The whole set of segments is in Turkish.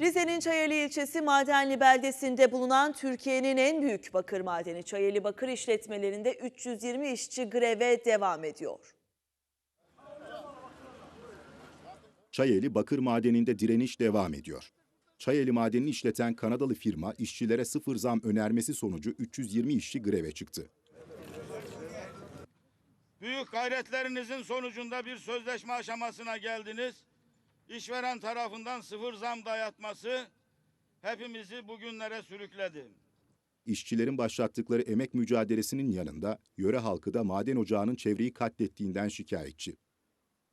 Rize'nin Çayeli ilçesi Madenli beldesinde bulunan Türkiye'nin en büyük bakır madeni Çayeli Bakır işletmelerinde 320 işçi greve devam ediyor. Çayeli Bakır Madeni'nde direniş devam ediyor. Çayeli Madeni'ni işleten Kanadalı firma işçilere sıfır zam önermesi sonucu 320 işçi greve çıktı. Büyük gayretlerinizin sonucunda bir sözleşme aşamasına geldiniz. İşveren tarafından sıfır zam dayatması hepimizi bugünlere sürükledi. İşçilerin başlattıkları emek mücadelesinin yanında yöre halkı da maden ocağının çevreyi katlettiğinden şikayetçi.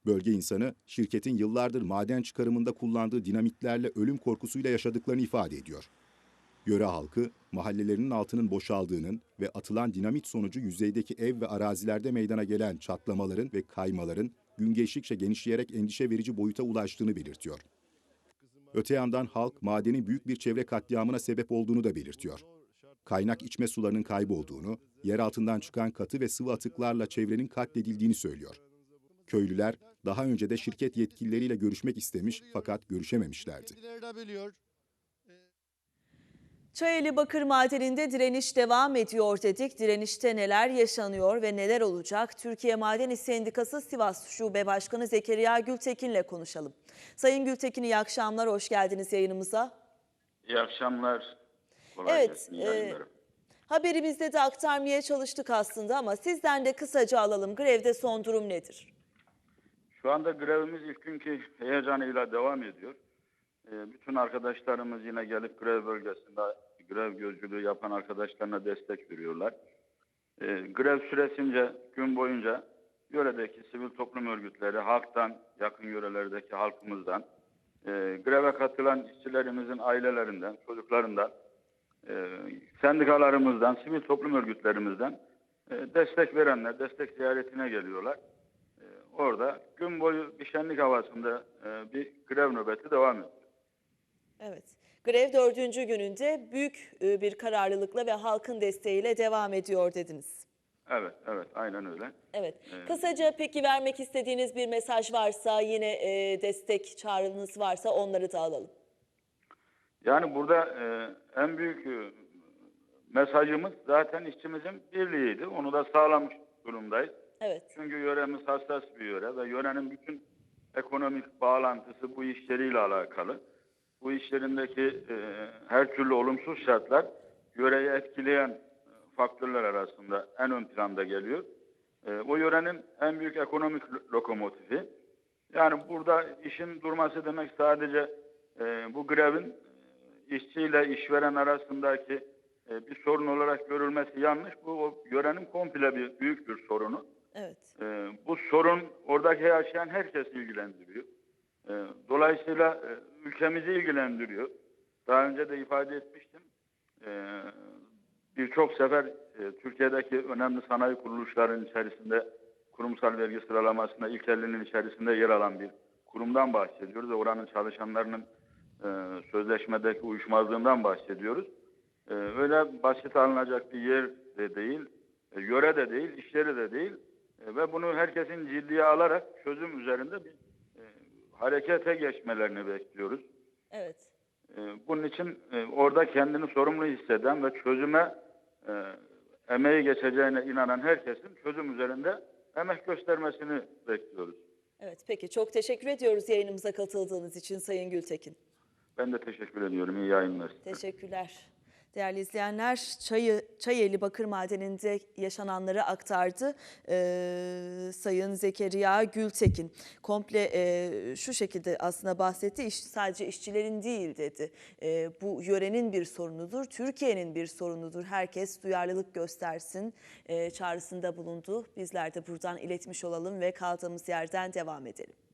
Bölge insanı şirketin yıllardır maden çıkarımında kullandığı dinamitlerle ölüm korkusuyla yaşadıklarını ifade ediyor. Yöre halkı mahallelerinin altının boşaldığının ve atılan dinamit sonucu yüzeydeki ev ve arazilerde meydana gelen çatlamaların ve kaymaların gün geçtikçe genişleyerek endişe verici boyuta ulaştığını belirtiyor. Öte yandan halk madenin büyük bir çevre katliamına sebep olduğunu da belirtiyor. Kaynak içme sularının kaybolduğunu, yer altından çıkan katı ve sıvı atıklarla çevrenin katledildiğini söylüyor. Köylüler daha önce de şirket yetkilileriyle görüşmek istemiş fakat görüşememişlerdi. Çayeli Bakır Madeni'nde direniş devam ediyor dedik. Direnişte neler yaşanıyor ve neler olacak? Türkiye Maden İş Sendikası Sivas Şube Başkanı Zekeriya Gültekin'le konuşalım. Sayın Gültekin iyi akşamlar, hoş geldiniz yayınımıza. İyi akşamlar. Kolay Evet, e. Haberimizde de aktarmaya çalıştık aslında ama sizden de kısaca alalım. Grevde son durum nedir? Şu anda grevimiz ilk günkü heyecanıyla devam ediyor. Ee, bütün arkadaşlarımız yine gelip grev bölgesinde grev gözcülüğü yapan arkadaşlarına destek veriyorlar. Ee, grev süresince gün boyunca yöredeki sivil toplum örgütleri, halktan, yakın yörelerdeki halkımızdan, e, greve katılan işçilerimizin ailelerinden, çocuklarından, e, sendikalarımızdan, sivil toplum örgütlerimizden e, destek verenler, destek ziyaretine geliyorlar. E, orada gün boyu bir şenlik havasında e, bir grev nöbeti devam ediyor. Evet. Grev dördüncü gününde büyük e, bir kararlılıkla ve halkın desteğiyle devam ediyor dediniz. Evet, evet, aynen öyle. Evet. Kısaca peki vermek istediğiniz bir mesaj varsa yine e, destek çağrınız varsa onları da alalım. Yani burada e, en büyük e, mesajımız zaten işçimizin birliğiydi. Onu da sağlamış durumdayız. Evet. Çünkü yöremiz hassas bir yöre ve yörenin bütün ekonomik bağlantısı bu işleriyle alakalı. Bu işlerindeki e, her türlü olumsuz şartlar yöreyi etkileyen e, faktörler arasında en ön planda geliyor. E, o yörenin en büyük ekonomik lo- lokomotifi. Yani burada işin durması demek sadece e, bu grevin e, işçiyle işveren arasındaki e, bir sorun olarak görülmesi yanlış. Bu o yörenin komple bir büyük bir sorunu. Evet. Ee, bu sorun oradaki yaşayan herkes ilgilendiriyor. Ee, dolayısıyla e, ülkemizi ilgilendiriyor. Daha önce de ifade etmiştim. Ee, Birçok sefer e, Türkiye'deki önemli sanayi kuruluşların içerisinde kurumsal vergi sıralamasında ilk 50'nin içerisinde yer alan bir kurumdan bahsediyoruz oranın çalışanlarının e, sözleşmedeki uyuşmazlığından bahsediyoruz. Ee, öyle basit alınacak bir yer de değil, yöre de değil, işleri de değil ve bunu herkesin ciddiye alarak çözüm üzerinde bir harekete geçmelerini bekliyoruz. Evet. E, bunun için e, orada kendini sorumlu hisseden ve çözüme e, emeği geçeceğine inanan herkesin çözüm üzerinde emek göstermesini bekliyoruz. Evet. Peki çok teşekkür ediyoruz yayınımıza katıldığınız için Sayın Gültekin. Ben de teşekkür ediyorum. İyi yayınlar. Teşekkürler. Değerli izleyenler, Çayı, Çayeli Bakır Madeni'nde yaşananları aktardı Ee, Sayın Zekeriya Gültekin. Komple e, şu şekilde aslında bahsetti, iş, sadece işçilerin değil dedi. E, bu yörenin bir sorunudur, Türkiye'nin bir sorunudur. Herkes duyarlılık göstersin e, çağrısında bulundu. Bizler de buradan iletmiş olalım ve kaldığımız yerden devam edelim.